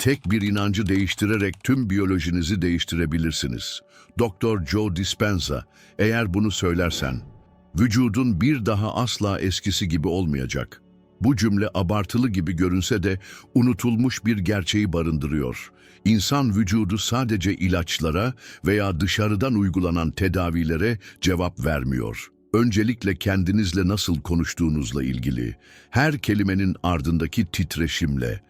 Tek bir inancı değiştirerek tüm biyolojinizi değiştirebilirsiniz. Doktor Joe Dispenza, eğer bunu söylersen, vücudun bir daha asla eskisi gibi olmayacak. Bu cümle abartılı gibi görünse de unutulmuş bir gerçeği barındırıyor. İnsan vücudu sadece ilaçlara veya dışarıdan uygulanan tedavilere cevap vermiyor. Öncelikle kendinizle nasıl konuştuğunuzla ilgili, her kelimenin ardındaki titreşimle,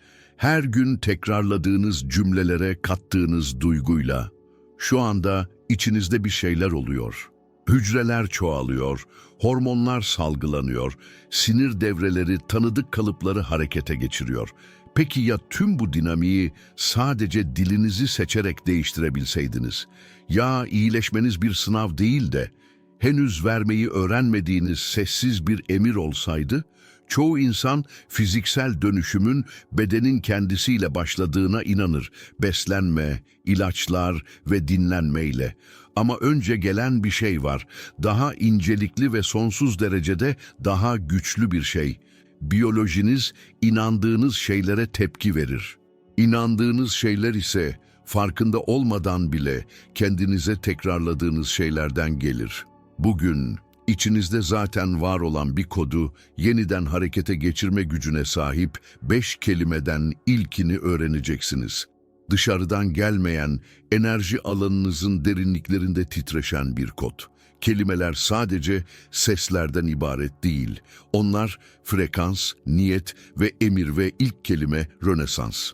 her gün tekrarladığınız cümlelere kattığınız duyguyla, şu anda içinizde bir şeyler oluyor. Hücreler çoğalıyor, hormonlar salgılanıyor, sinir devreleri tanıdık kalıpları harekete geçiriyor. Peki ya tüm bu dinamiği sadece dilinizi seçerek değiştirebilseydiniz? Ya iyileşmeniz bir sınav değil de henüz vermeyi öğrenmediğiniz sessiz bir emir olsaydı? Çoğu insan fiziksel dönüşümün bedenin kendisiyle başladığına inanır. Beslenme, ilaçlar ve dinlenmeyle. Ama önce gelen bir şey var. Daha incelikli ve sonsuz derecede daha güçlü bir şey. Biyolojiniz inandığınız şeylere tepki verir. İnandığınız şeyler ise farkında olmadan bile kendinize tekrarladığınız şeylerden gelir. Bugün içinizde zaten var olan bir kodu yeniden harekete geçirme gücüne sahip beş kelimeden ilkini öğreneceksiniz. Dışarıdan gelmeyen, enerji alanınızın derinliklerinde titreşen bir kod. Kelimeler sadece seslerden ibaret değil. Onlar frekans, niyet ve emir ve ilk kelime Rönesans.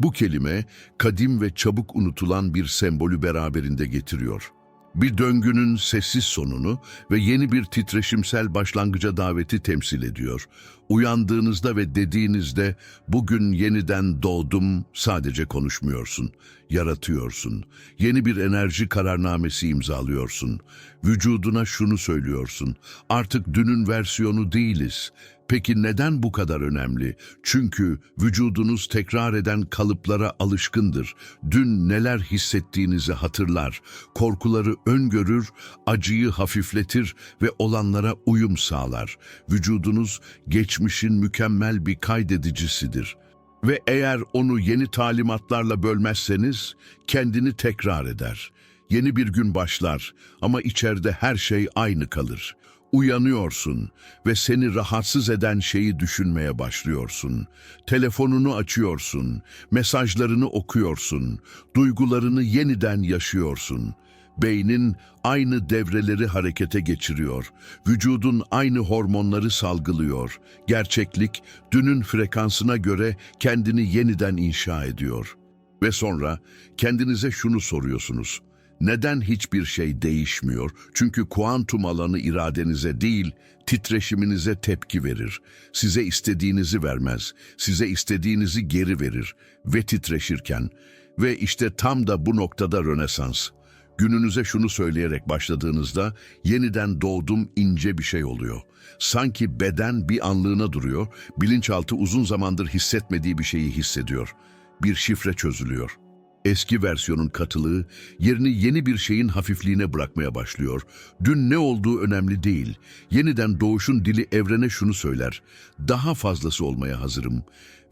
Bu kelime kadim ve çabuk unutulan bir sembolü beraberinde getiriyor. Bir döngünün sessiz sonunu ve yeni bir titreşimsel başlangıca daveti temsil ediyor. Uyandığınızda ve dediğinizde bugün yeniden doğdum sadece konuşmuyorsun, yaratıyorsun. Yeni bir enerji kararnamesi imzalıyorsun. Vücuduna şunu söylüyorsun. Artık dünün versiyonu değiliz. Peki neden bu kadar önemli? Çünkü vücudunuz tekrar eden kalıplara alışkındır. Dün neler hissettiğinizi hatırlar, korkuları öngörür, acıyı hafifletir ve olanlara uyum sağlar. Vücudunuz geçmişin mükemmel bir kaydedicisidir. Ve eğer onu yeni talimatlarla bölmezseniz kendini tekrar eder. Yeni bir gün başlar ama içeride her şey aynı kalır. Uyanıyorsun ve seni rahatsız eden şeyi düşünmeye başlıyorsun. Telefonunu açıyorsun, mesajlarını okuyorsun, duygularını yeniden yaşıyorsun. Beynin aynı devreleri harekete geçiriyor. Vücudun aynı hormonları salgılıyor. Gerçeklik dünün frekansına göre kendini yeniden inşa ediyor. Ve sonra kendinize şunu soruyorsunuz. Neden hiçbir şey değişmiyor? Çünkü kuantum alanı iradenize değil, titreşiminize tepki verir. Size istediğinizi vermez, size istediğinizi geri verir ve titreşirken. Ve işte tam da bu noktada Rönesans. Gününüze şunu söyleyerek başladığınızda yeniden doğdum ince bir şey oluyor. Sanki beden bir anlığına duruyor, bilinçaltı uzun zamandır hissetmediği bir şeyi hissediyor. Bir şifre çözülüyor. Eski versiyonun katılığı yerini yeni bir şeyin hafifliğine bırakmaya başlıyor. Dün ne olduğu önemli değil. Yeniden doğuşun dili evrene şunu söyler. Daha fazlası olmaya hazırım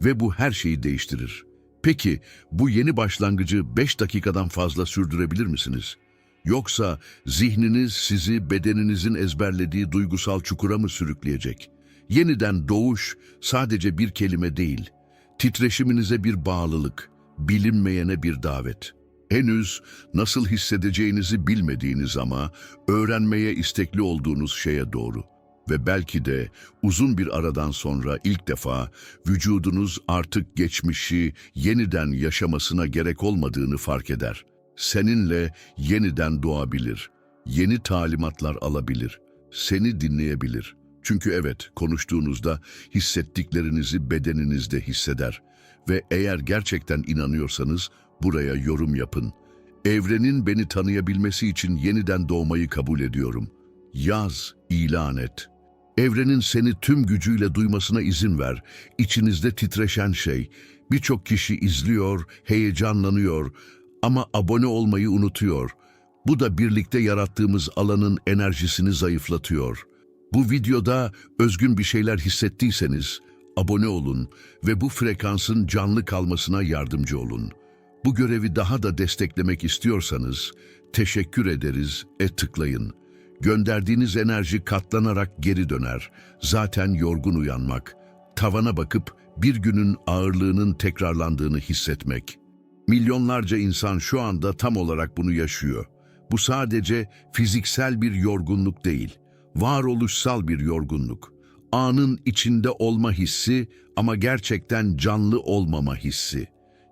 ve bu her şeyi değiştirir. Peki bu yeni başlangıcı 5 dakikadan fazla sürdürebilir misiniz? Yoksa zihniniz sizi bedeninizin ezberlediği duygusal çukura mı sürükleyecek? Yeniden doğuş sadece bir kelime değil, titreşiminize bir bağlılık, bilinmeyene bir davet. Henüz nasıl hissedeceğinizi bilmediğiniz ama öğrenmeye istekli olduğunuz şeye doğru. Ve belki de uzun bir aradan sonra ilk defa vücudunuz artık geçmişi yeniden yaşamasına gerek olmadığını fark eder. Seninle yeniden doğabilir, yeni talimatlar alabilir, seni dinleyebilir. Çünkü evet, konuştuğunuzda hissettiklerinizi bedeninizde hisseder. Ve eğer gerçekten inanıyorsanız buraya yorum yapın. Evrenin beni tanıyabilmesi için yeniden doğmayı kabul ediyorum. Yaz, ilan et. Evrenin seni tüm gücüyle duymasına izin ver. İçinizde titreşen şey. Birçok kişi izliyor, heyecanlanıyor ama abone olmayı unutuyor. Bu da birlikte yarattığımız alanın enerjisini zayıflatıyor. Bu videoda özgün bir şeyler hissettiyseniz abone olun ve bu frekansın canlı kalmasına yardımcı olun. Bu görevi daha da desteklemek istiyorsanız teşekkür ederiz e tıklayın. Gönderdiğiniz enerji katlanarak geri döner. Zaten yorgun uyanmak, tavana bakıp bir günün ağırlığının tekrarlandığını hissetmek. Milyonlarca insan şu anda tam olarak bunu yaşıyor. Bu sadece fiziksel bir yorgunluk değil, varoluşsal bir yorgunluk. Anın içinde olma hissi ama gerçekten canlı olmama hissi.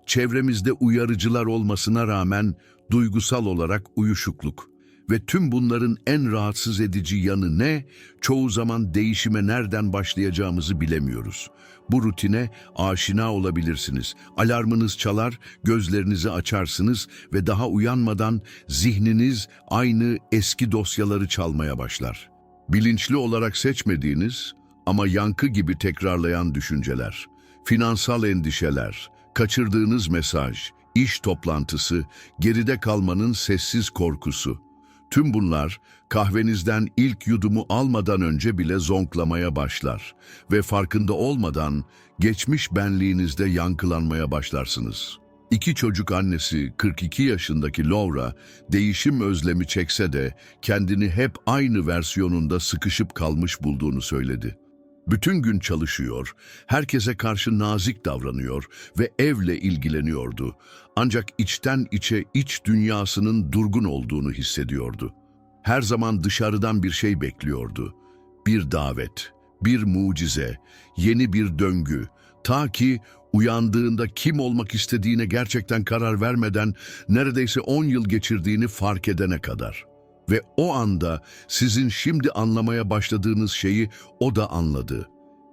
Çevremizde uyarıcılar olmasına rağmen duygusal olarak uyuşukluk. Ve tüm bunların en rahatsız edici yanı ne? Çoğu zaman değişime nereden başlayacağımızı bilemiyoruz. Bu rutine aşina olabilirsiniz. Alarmınız çalar, gözlerinizi açarsınız ve daha uyanmadan zihniniz aynı eski dosyaları çalmaya başlar. Bilinçli olarak seçmediğiniz ama yankı gibi tekrarlayan düşünceler, finansal endişeler, kaçırdığınız mesaj, iş toplantısı, geride kalmanın sessiz korkusu. Tüm bunlar kahvenizden ilk yudumu almadan önce bile zonklamaya başlar ve farkında olmadan geçmiş benliğinizde yankılanmaya başlarsınız. İki çocuk annesi 42 yaşındaki Laura değişim özlemi çekse de kendini hep aynı versiyonunda sıkışıp kalmış bulduğunu söyledi. Bütün gün çalışıyor, herkese karşı nazik davranıyor ve evle ilgileniyordu. Ancak içten içe iç dünyasının durgun olduğunu hissediyordu. Her zaman dışarıdan bir şey bekliyordu. Bir davet, bir mucize, yeni bir döngü. Ta ki uyandığında kim olmak istediğine gerçekten karar vermeden neredeyse 10 yıl geçirdiğini fark edene kadar. Ve o anda sizin şimdi anlamaya başladığınız şeyi o da anladı.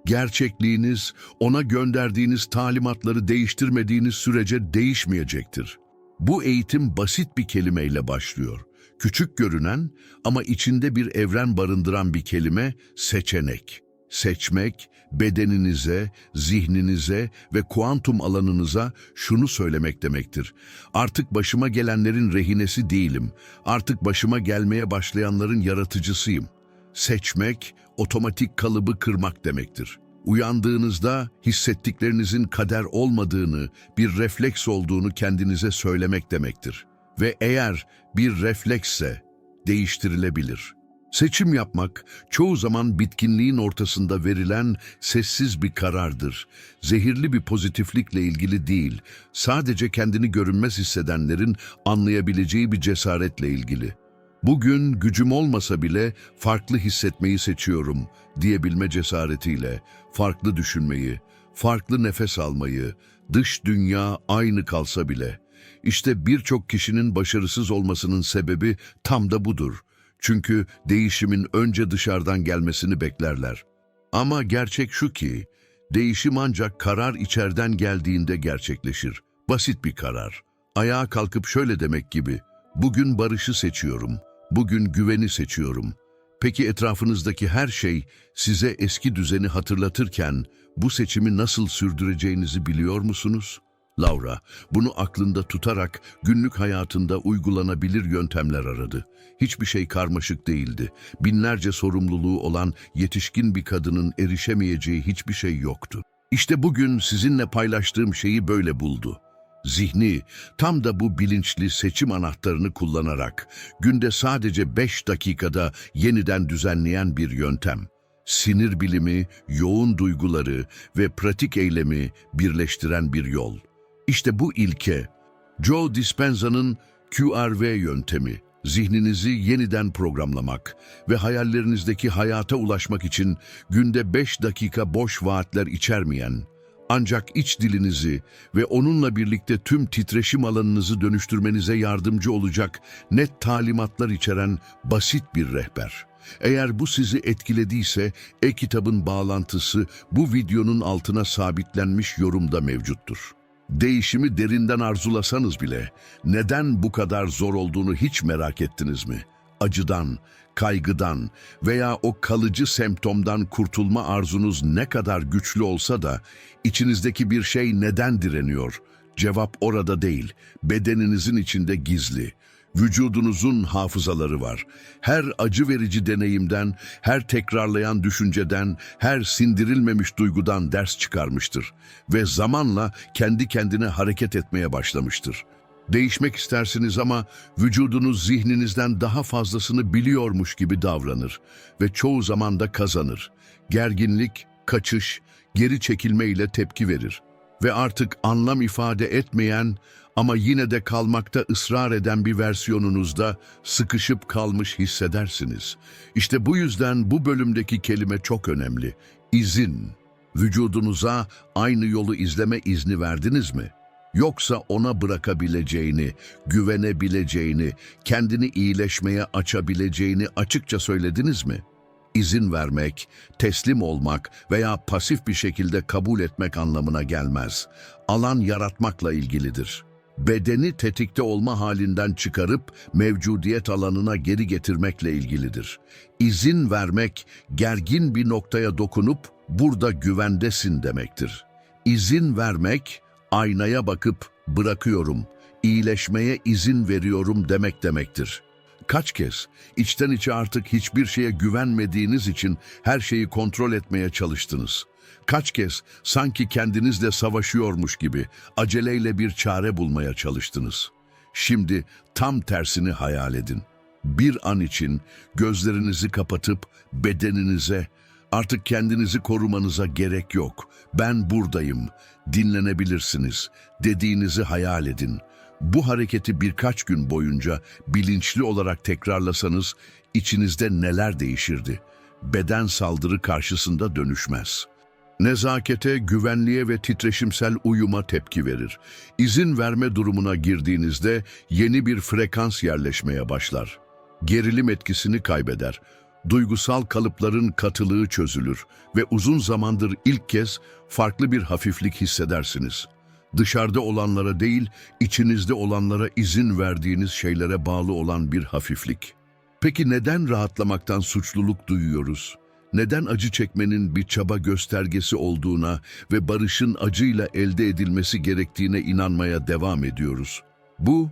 Gerçekliğiniz ona gönderdiğiniz talimatları değiştirmediğiniz sürece değişmeyecektir. Bu eğitim basit bir kelimeyle başlıyor. Küçük görünen ama içinde bir evren barındıran bir kelime seçenek. Seçmek, bedeninize, zihninize ve kuantum alanınıza şunu söylemek demektir. Artık başıma gelenlerin rehinesi değilim. Artık başıma gelmeye başlayanların yaratıcısıyım. Seçmek, otomatik kalıbı kırmak demektir. Uyandığınızda hissettiklerinizin kader olmadığını, bir refleks olduğunu kendinize söylemek demektir. Ve eğer bir refleksse değiştirilebilir. Seçim yapmak çoğu zaman bitkinliğin ortasında verilen sessiz bir karardır. Zehirli bir pozitiflikle ilgili değil, sadece kendini görünmez hissedenlerin anlayabileceği bir cesaretle ilgili. Bugün gücüm olmasa bile farklı hissetmeyi seçiyorum diyebilme cesaretiyle, farklı düşünmeyi, farklı nefes almayı, dış dünya aynı kalsa bile. İşte birçok kişinin başarısız olmasının sebebi tam da budur. Çünkü değişimin önce dışarıdan gelmesini beklerler. Ama gerçek şu ki, değişim ancak karar içeriden geldiğinde gerçekleşir. Basit bir karar. Ayağa kalkıp şöyle demek gibi, bugün barışı seçiyorum, bugün güveni seçiyorum. Peki etrafınızdaki her şey size eski düzeni hatırlatırken bu seçimi nasıl sürdüreceğinizi biliyor musunuz? Laura, bunu aklında tutarak günlük hayatında uygulanabilir yöntemler aradı. Hiçbir şey karmaşık değildi. Binlerce sorumluluğu olan yetişkin bir kadının erişemeyeceği hiçbir şey yoktu. İşte bugün sizinle paylaştığım şeyi böyle buldu. Zihni tam da bu bilinçli seçim anahtarını kullanarak günde sadece 5 dakikada yeniden düzenleyen bir yöntem. Sinir bilimi, yoğun duyguları ve pratik eylemi birleştiren bir yol. İşte bu ilke, Joe Dispenza'nın QRV yöntemi, zihninizi yeniden programlamak ve hayallerinizdeki hayata ulaşmak için günde 5 dakika boş vaatler içermeyen, ancak iç dilinizi ve onunla birlikte tüm titreşim alanınızı dönüştürmenize yardımcı olacak net talimatlar içeren basit bir rehber. Eğer bu sizi etkilediyse e-kitabın bağlantısı bu videonun altına sabitlenmiş yorumda mevcuttur. Değişimi derinden arzulasanız bile neden bu kadar zor olduğunu hiç merak ettiniz mi? Acıdan, kaygıdan veya o kalıcı semptomdan kurtulma arzunuz ne kadar güçlü olsa da içinizdeki bir şey neden direniyor? Cevap orada değil, bedeninizin içinde gizli. Vücudunuzun hafızaları var. Her acı verici deneyimden, her tekrarlayan düşünceden, her sindirilmemiş duygudan ders çıkarmıştır ve zamanla kendi kendine hareket etmeye başlamıştır. Değişmek istersiniz ama vücudunuz zihninizden daha fazlasını biliyormuş gibi davranır ve çoğu zaman da kazanır. Gerginlik, kaçış, geri çekilme ile tepki verir ve artık anlam ifade etmeyen ama yine de kalmakta ısrar eden bir versiyonunuzda sıkışıp kalmış hissedersiniz. İşte bu yüzden bu bölümdeki kelime çok önemli. İzin. Vücudunuza aynı yolu izleme izni verdiniz mi? Yoksa ona bırakabileceğini, güvenebileceğini, kendini iyileşmeye açabileceğini açıkça söylediniz mi? İzin vermek, teslim olmak veya pasif bir şekilde kabul etmek anlamına gelmez. Alan yaratmakla ilgilidir. Bedeni tetikte olma halinden çıkarıp mevcudiyet alanına geri getirmekle ilgilidir. İzin vermek, gergin bir noktaya dokunup burada güvendesin demektir. İzin vermek, aynaya bakıp bırakıyorum, iyileşmeye izin veriyorum demek demektir. Kaç kez içten içe artık hiçbir şeye güvenmediğiniz için her şeyi kontrol etmeye çalıştınız? Kaç kez sanki kendinizle savaşıyormuş gibi aceleyle bir çare bulmaya çalıştınız? Şimdi tam tersini hayal edin. Bir an için gözlerinizi kapatıp bedeninize, artık kendinizi korumanıza gerek yok. Ben buradayım, dinlenebilirsiniz dediğinizi hayal edin. Bu hareketi birkaç gün boyunca bilinçli olarak tekrarlasanız içinizde neler değişirdi? Beden saldırı karşısında dönüşmez. Nezakete, güvenliğe ve titreşimsel uyuma tepki verir. İzin verme durumuna girdiğinizde yeni bir frekans yerleşmeye başlar. Gerilim etkisini kaybeder. Duygusal kalıpların katılığı çözülür ve uzun zamandır ilk kez farklı bir hafiflik hissedersiniz. Dışarıda olanlara değil, içinizde olanlara izin verdiğiniz şeylere bağlı olan bir hafiflik. Peki neden rahatlamaktan suçluluk duyuyoruz? Neden acı çekmenin bir çaba göstergesi olduğuna ve barışın acıyla elde edilmesi gerektiğine inanmaya devam ediyoruz? Bu,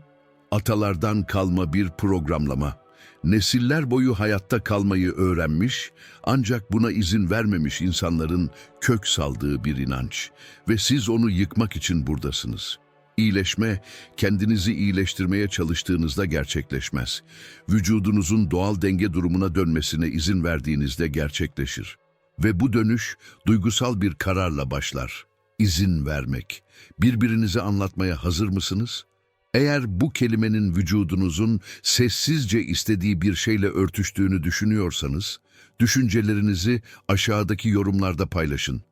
atalardan kalma bir programlama. Nesiller boyu hayatta kalmayı öğrenmiş ancak buna izin vermemiş insanların kök saldığı bir inanç ve siz onu yıkmak için buradasınız. İyileşme, kendinizi iyileştirmeye çalıştığınızda gerçekleşmez. Vücudunuzun doğal denge durumuna dönmesine izin verdiğinizde gerçekleşir. Ve bu dönüş duygusal bir kararla başlar. İzin vermek. Birbirinize anlatmaya hazır mısınız? Eğer bu kelimenin vücudunuzun sessizce istediği bir şeyle örtüştüğünü düşünüyorsanız, düşüncelerinizi aşağıdaki yorumlarda paylaşın.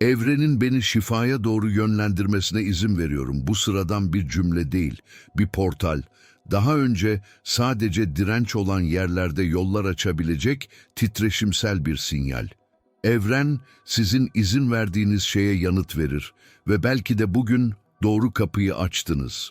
Evrenin beni şifaya doğru yönlendirmesine izin veriyorum. Bu sıradan bir cümle değil, bir portal. Daha önce sadece direnç olan yerlerde yollar açabilecek titreşimsel bir sinyal. Evren sizin izin verdiğiniz şeye yanıt verir ve belki de bugün doğru kapıyı açtınız.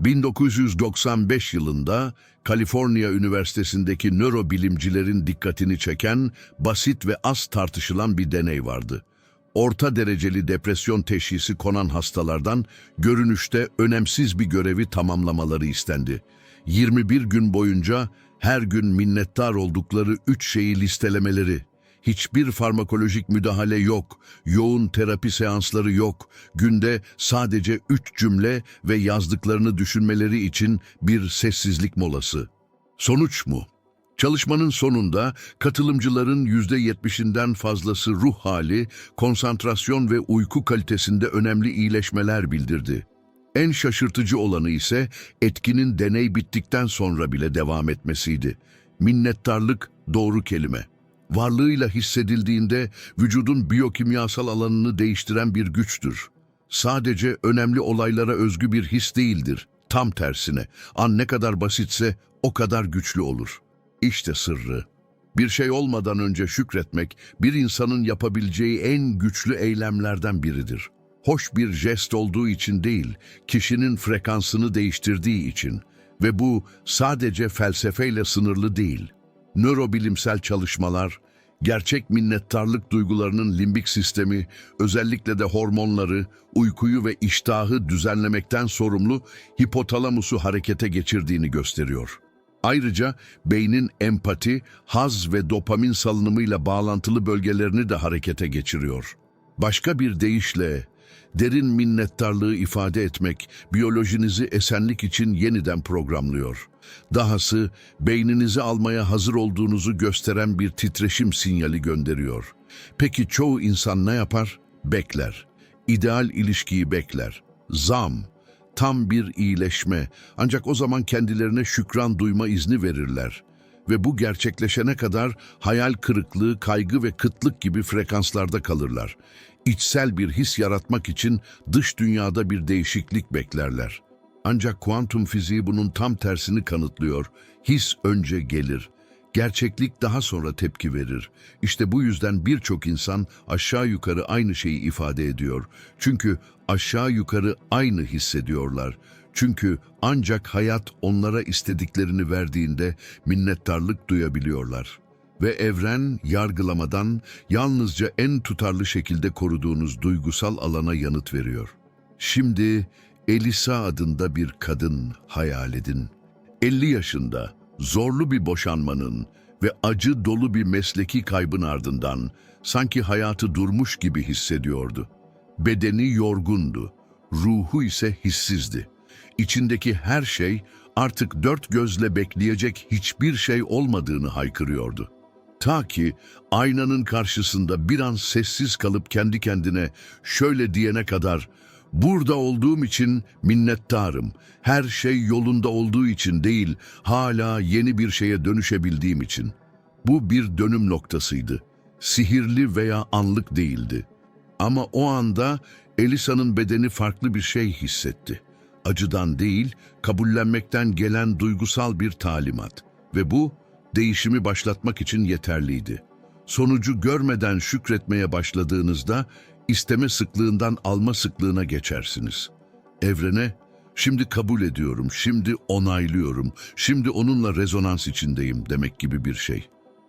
1995 yılında Kaliforniya Üniversitesi'ndeki nörobilimcilerin dikkatini çeken basit ve az tartışılan bir deney vardı. Orta dereceli depresyon teşhisi konan hastalardan görünüşte önemsiz bir görevi tamamlamaları istendi. 21 gün boyunca her gün minnettar oldukları üç şeyi listelemeleri, Hiçbir farmakolojik müdahale yok, yoğun terapi seansları yok, günde sadece üç cümle ve yazdıklarını düşünmeleri için bir sessizlik molası. Sonuç mu? Çalışmanın sonunda katılımcıların %70'inden fazlası ruh hali, konsantrasyon ve uyku kalitesinde önemli iyileşmeler bildirdi. En şaşırtıcı olanı ise etkinin deney bittikten sonra bile devam etmesiydi. Minnettarlık doğru kelime varlığıyla hissedildiğinde vücudun biyokimyasal alanını değiştiren bir güçtür. Sadece önemli olaylara özgü bir his değildir. Tam tersine, an ne kadar basitse o kadar güçlü olur. İşte sırrı. Bir şey olmadan önce şükretmek, bir insanın yapabileceği en güçlü eylemlerden biridir. Hoş bir jest olduğu için değil, kişinin frekansını değiştirdiği için. Ve bu sadece felsefeyle sınırlı değil nörobilimsel çalışmalar, Gerçek minnettarlık duygularının limbik sistemi, özellikle de hormonları, uykuyu ve iştahı düzenlemekten sorumlu hipotalamusu harekete geçirdiğini gösteriyor. Ayrıca beynin empati, haz ve dopamin salınımıyla bağlantılı bölgelerini de harekete geçiriyor. Başka bir deyişle, derin minnettarlığı ifade etmek biyolojinizi esenlik için yeniden programlıyor. Dahası beyninizi almaya hazır olduğunuzu gösteren bir titreşim sinyali gönderiyor. Peki çoğu insan ne yapar? Bekler. İdeal ilişkiyi bekler. Zam, tam bir iyileşme ancak o zaman kendilerine şükran duyma izni verirler. Ve bu gerçekleşene kadar hayal kırıklığı, kaygı ve kıtlık gibi frekanslarda kalırlar. İçsel bir his yaratmak için dış dünyada bir değişiklik beklerler. Ancak kuantum fiziği bunun tam tersini kanıtlıyor. His önce gelir. Gerçeklik daha sonra tepki verir. İşte bu yüzden birçok insan aşağı yukarı aynı şeyi ifade ediyor. Çünkü aşağı yukarı aynı hissediyorlar. Çünkü ancak hayat onlara istediklerini verdiğinde minnettarlık duyabiliyorlar. Ve evren yargılamadan yalnızca en tutarlı şekilde koruduğunuz duygusal alana yanıt veriyor. Şimdi Elisa adında bir kadın hayal edin. 50 yaşında, zorlu bir boşanmanın ve acı dolu bir mesleki kaybın ardından sanki hayatı durmuş gibi hissediyordu. Bedeni yorgundu, ruhu ise hissizdi. İçindeki her şey artık dört gözle bekleyecek hiçbir şey olmadığını haykırıyordu. Ta ki aynanın karşısında bir an sessiz kalıp kendi kendine şöyle diyene kadar Burada olduğum için minnettarım. Her şey yolunda olduğu için değil, hala yeni bir şeye dönüşebildiğim için. Bu bir dönüm noktasıydı. Sihirli veya anlık değildi. Ama o anda Elisa'nın bedeni farklı bir şey hissetti. Acıdan değil, kabullenmekten gelen duygusal bir talimat. Ve bu, değişimi başlatmak için yeterliydi. Sonucu görmeden şükretmeye başladığınızda, isteme sıklığından alma sıklığına geçersiniz. Evrene, şimdi kabul ediyorum, şimdi onaylıyorum, şimdi onunla rezonans içindeyim demek gibi bir şey.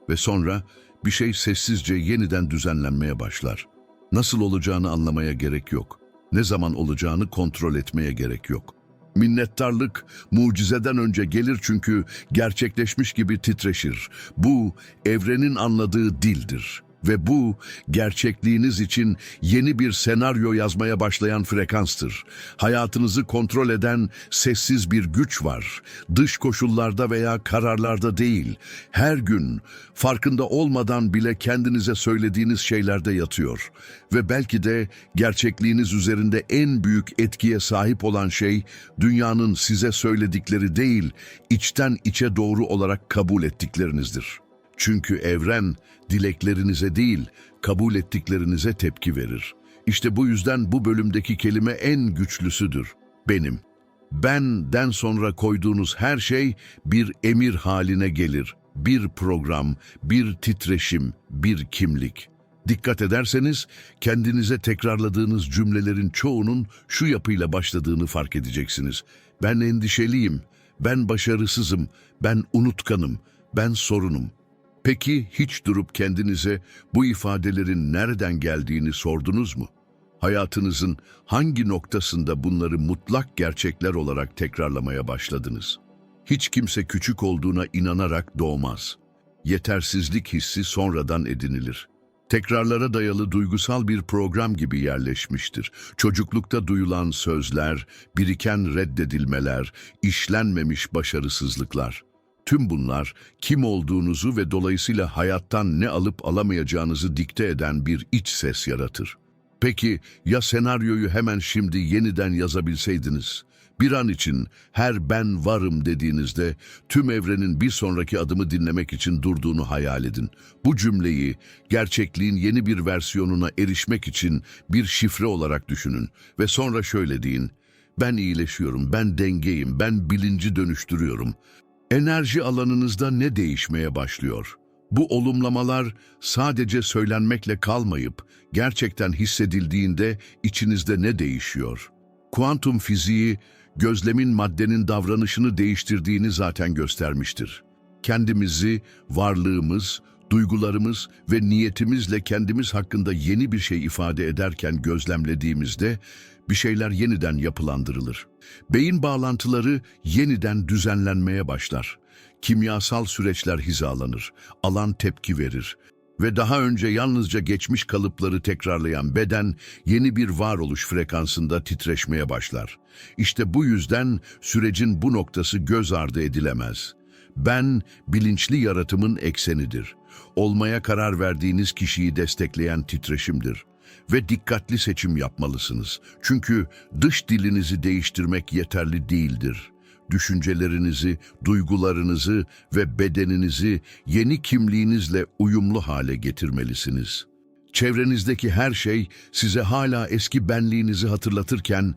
Ve sonra bir şey sessizce yeniden düzenlenmeye başlar. Nasıl olacağını anlamaya gerek yok. Ne zaman olacağını kontrol etmeye gerek yok. Minnettarlık mucizeden önce gelir çünkü gerçekleşmiş gibi titreşir. Bu evrenin anladığı dildir. Ve bu gerçekliğiniz için yeni bir senaryo yazmaya başlayan frekanstır. Hayatınızı kontrol eden sessiz bir güç var. Dış koşullarda veya kararlarda değil. Her gün farkında olmadan bile kendinize söylediğiniz şeylerde yatıyor. Ve belki de gerçekliğiniz üzerinde en büyük etkiye sahip olan şey dünyanın size söyledikleri değil, içten içe doğru olarak kabul ettiklerinizdir. Çünkü evren dileklerinize değil, kabul ettiklerinize tepki verir. İşte bu yüzden bu bölümdeki kelime en güçlüsüdür. Benim. Benden sonra koyduğunuz her şey bir emir haline gelir. Bir program, bir titreşim, bir kimlik. Dikkat ederseniz kendinize tekrarladığınız cümlelerin çoğunun şu yapıyla başladığını fark edeceksiniz. Ben endişeliyim, ben başarısızım, ben unutkanım, ben sorunum. Peki hiç durup kendinize bu ifadelerin nereden geldiğini sordunuz mu? Hayatınızın hangi noktasında bunları mutlak gerçekler olarak tekrarlamaya başladınız? Hiç kimse küçük olduğuna inanarak doğmaz. Yetersizlik hissi sonradan edinilir. Tekrarlara dayalı duygusal bir program gibi yerleşmiştir. Çocuklukta duyulan sözler, biriken reddedilmeler, işlenmemiş başarısızlıklar. Tüm bunlar kim olduğunuzu ve dolayısıyla hayattan ne alıp alamayacağınızı dikte eden bir iç ses yaratır. Peki ya senaryoyu hemen şimdi yeniden yazabilseydiniz? Bir an için her ben varım dediğinizde tüm evrenin bir sonraki adımı dinlemek için durduğunu hayal edin. Bu cümleyi gerçekliğin yeni bir versiyonuna erişmek için bir şifre olarak düşünün ve sonra şöyle deyin. Ben iyileşiyorum, ben dengeyim, ben bilinci dönüştürüyorum. Enerji alanınızda ne değişmeye başlıyor? Bu olumlamalar sadece söylenmekle kalmayıp gerçekten hissedildiğinde içinizde ne değişiyor? Kuantum fiziği gözlemin maddenin davranışını değiştirdiğini zaten göstermiştir. Kendimizi, varlığımız, Duygularımız ve niyetimizle kendimiz hakkında yeni bir şey ifade ederken gözlemlediğimizde bir şeyler yeniden yapılandırılır. Beyin bağlantıları yeniden düzenlenmeye başlar. Kimyasal süreçler hizalanır, alan tepki verir ve daha önce yalnızca geçmiş kalıpları tekrarlayan beden yeni bir varoluş frekansında titreşmeye başlar. İşte bu yüzden sürecin bu noktası göz ardı edilemez. Ben bilinçli yaratımın eksenidir. Olmaya karar verdiğiniz kişiyi destekleyen titreşimdir. Ve dikkatli seçim yapmalısınız. Çünkü dış dilinizi değiştirmek yeterli değildir. Düşüncelerinizi, duygularınızı ve bedeninizi yeni kimliğinizle uyumlu hale getirmelisiniz. Çevrenizdeki her şey size hala eski benliğinizi hatırlatırken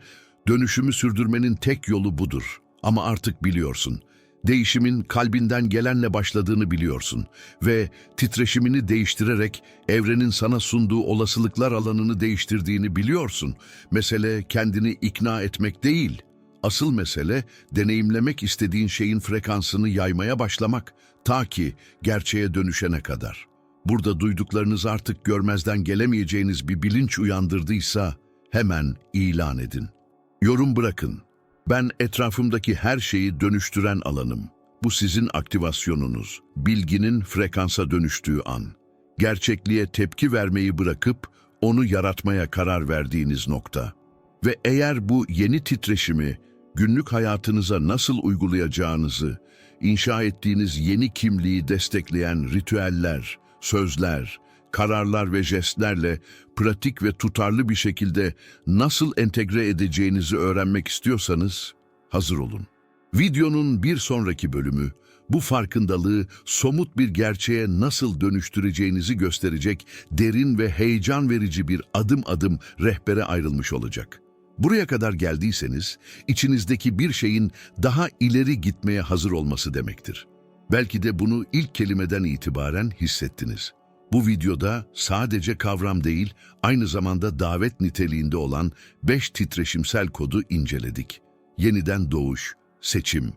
dönüşümü sürdürmenin tek yolu budur. Ama artık biliyorsun. Değişimin kalbinden gelenle başladığını biliyorsun ve titreşimini değiştirerek evrenin sana sunduğu olasılıklar alanını değiştirdiğini biliyorsun. Mesele kendini ikna etmek değil. Asıl mesele deneyimlemek istediğin şeyin frekansını yaymaya başlamak ta ki gerçeğe dönüşene kadar. Burada duyduklarınız artık görmezden gelemeyeceğiniz bir bilinç uyandırdıysa hemen ilan edin. Yorum bırakın. Ben etrafımdaki her şeyi dönüştüren alanım. Bu sizin aktivasyonunuz, bilginin frekansa dönüştüğü an. Gerçekliğe tepki vermeyi bırakıp onu yaratmaya karar verdiğiniz nokta. Ve eğer bu yeni titreşimi günlük hayatınıza nasıl uygulayacağınızı, inşa ettiğiniz yeni kimliği destekleyen ritüeller, sözler, kararlar ve jestlerle pratik ve tutarlı bir şekilde nasıl entegre edeceğinizi öğrenmek istiyorsanız hazır olun. Videonun bir sonraki bölümü bu farkındalığı somut bir gerçeğe nasıl dönüştüreceğinizi gösterecek derin ve heyecan verici bir adım adım rehbere ayrılmış olacak. Buraya kadar geldiyseniz içinizdeki bir şeyin daha ileri gitmeye hazır olması demektir. Belki de bunu ilk kelimeden itibaren hissettiniz. Bu videoda sadece kavram değil, aynı zamanda davet niteliğinde olan beş titreşimsel kodu inceledik. Yeniden doğuş, seçim,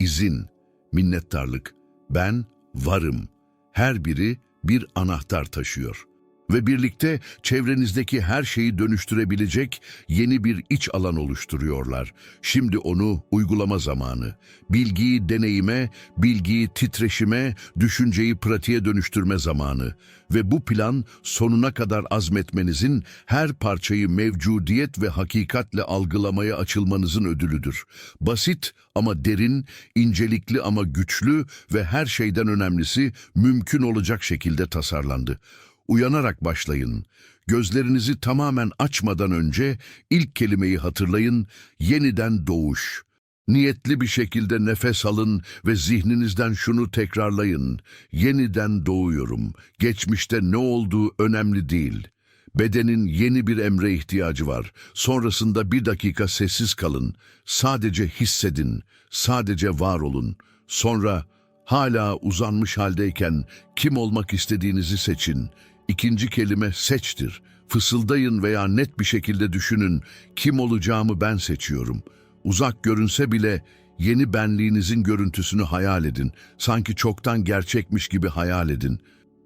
izin, minnettarlık, ben varım. Her biri bir anahtar taşıyor. Ve birlikte çevrenizdeki her şeyi dönüştürebilecek yeni bir iç alan oluşturuyorlar. Şimdi onu uygulama zamanı. Bilgiyi deneyime, bilgiyi titreşime, düşünceyi pratiğe dönüştürme zamanı. Ve bu plan sonuna kadar azmetmenizin, her parçayı mevcudiyet ve hakikatle algılamaya açılmanızın ödülüdür. Basit ama derin, incelikli ama güçlü ve her şeyden önemlisi mümkün olacak şekilde tasarlandı. Uyanarak başlayın. Gözlerinizi tamamen açmadan önce ilk kelimeyi hatırlayın, yeniden doğuş. Niyetli bir şekilde nefes alın ve zihninizden şunu tekrarlayın. Yeniden doğuyorum. Geçmişte ne olduğu önemli değil. Bedenin yeni bir emre ihtiyacı var. Sonrasında bir dakika sessiz kalın. Sadece hissedin. Sadece var olun. Sonra hala uzanmış haldeyken kim olmak istediğinizi seçin. İkinci kelime seçtir. Fısıldayın veya net bir şekilde düşünün. Kim olacağımı ben seçiyorum. Uzak görünse bile yeni benliğinizin görüntüsünü hayal edin. Sanki çoktan gerçekmiş gibi hayal edin.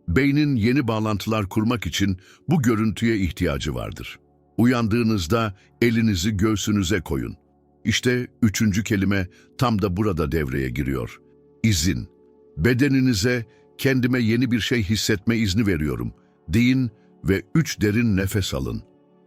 Beynin yeni bağlantılar kurmak için bu görüntüye ihtiyacı vardır. Uyandığınızda elinizi göğsünüze koyun. İşte üçüncü kelime tam da burada devreye giriyor. İzin. Bedeninize kendime yeni bir şey hissetme izni veriyorum. Deyin ve üç derin nefes alın.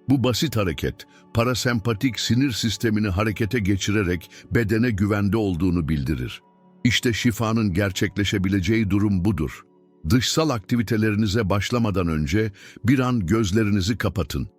Bu basit hareket, parasempatik sinir sistemini harekete geçirerek bedene güvende olduğunu bildirir. İşte şifanın gerçekleşebileceği durum budur. Dışsal aktivitelerinize başlamadan önce bir an gözlerinizi kapatın.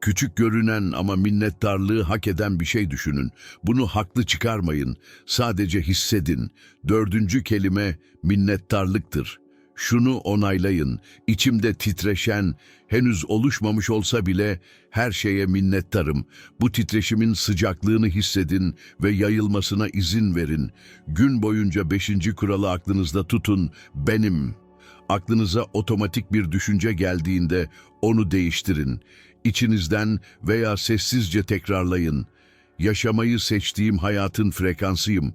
Küçük görünen ama minnettarlığı hak eden bir şey düşünün. Bunu haklı çıkarmayın. Sadece hissedin. Dördüncü kelime minnettarlıktır. Şunu onaylayın. İçimde titreşen, henüz oluşmamış olsa bile her şeye minnettarım. Bu titreşimin sıcaklığını hissedin ve yayılmasına izin verin. Gün boyunca beşinci kuralı aklınızda tutun. Benim. Aklınıza otomatik bir düşünce geldiğinde onu değiştirin. İçinizden veya sessizce tekrarlayın. Yaşamayı seçtiğim hayatın frekansıyım.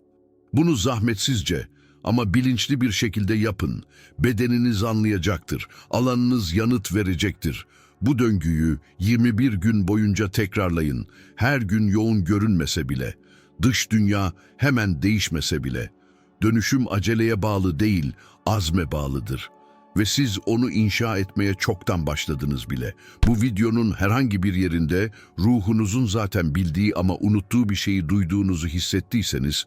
Bunu zahmetsizce, Ama bilinçli bir şekilde yapın. Bedeniniz anlayacaktır. Alanınız yanıt verecektir. Bu döngüyü 21 gün boyunca tekrarlayın. Her gün yoğun görünmese bile. Dış dünya hemen değişmese bile. Dönüşüm aceleye bağlı değil, azme bağlıdır. Ve siz onu inşa etmeye çoktan başladınız bile. Bu videonun herhangi bir yerinde ruhunuzun zaten bildiği ama unuttuğu bir şeyi duyduğunuzu hissettiyseniz,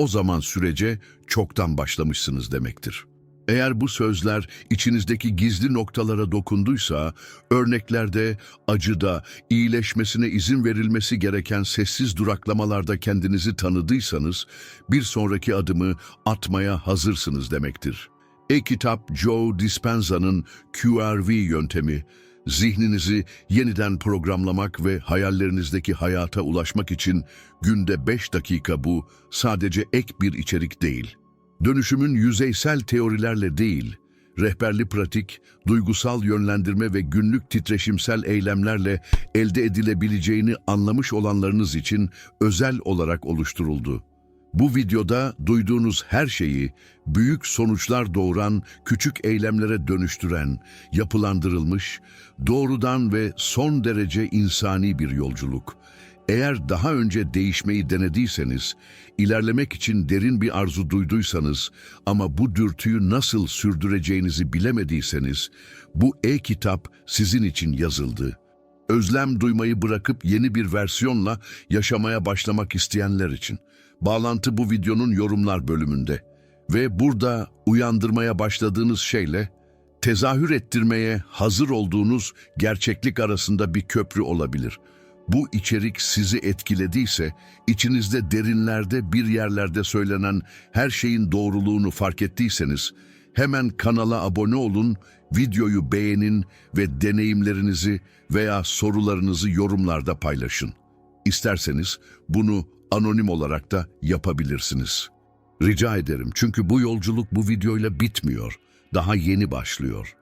o zaman sürece çoktan başlamışsınız demektir. Eğer bu sözler içinizdeki gizli noktalara dokunduysa, örneklerde, acıda, iyileşmesine izin verilmesi gereken sessiz duraklamalarda kendinizi tanıdıysanız, bir sonraki adımı atmaya hazırsınız demektir. E-kitap Joe Dispenza'nın QRV yöntemi, zihninizi yeniden programlamak ve hayallerinizdeki hayata ulaşmak için günde 5 dakika bu sadece ek bir içerik değil. Dönüşümün yüzeysel teorilerle değil, rehberli pratik, duygusal yönlendirme ve günlük titreşimsel eylemlerle elde edilebileceğini anlamış olanlarınız için özel olarak oluşturuldu. Bu videoda duyduğunuz her şeyi büyük sonuçlar doğuran küçük eylemlere dönüştüren, yapılandırılmış, doğrudan ve son derece insani bir yolculuk. Eğer daha önce değişmeyi denediyseniz, ilerlemek için derin bir arzu duyduysanız ama bu dürtüyü nasıl sürdüreceğinizi bilemediyseniz, bu e-kitap sizin için yazıldı. Özlem duymayı bırakıp yeni bir versiyonla yaşamaya başlamak isteyenler için. Bağlantı bu videonun yorumlar bölümünde. Ve burada uyandırmaya başladığınız şeyle tezahür ettirmeye hazır olduğunuz gerçeklik arasında bir köprü olabilir. Bu içerik sizi etkilediyse, içinizde derinlerde bir yerlerde söylenen her şeyin doğruluğunu fark ettiyseniz, hemen kanala abone olun, videoyu beğenin ve deneyimlerinizi veya sorularınızı yorumlarda paylaşın. İsterseniz bunu anonim olarak da yapabilirsiniz. Rica ederim çünkü bu yolculuk bu videoyla bitmiyor, daha yeni başlıyor.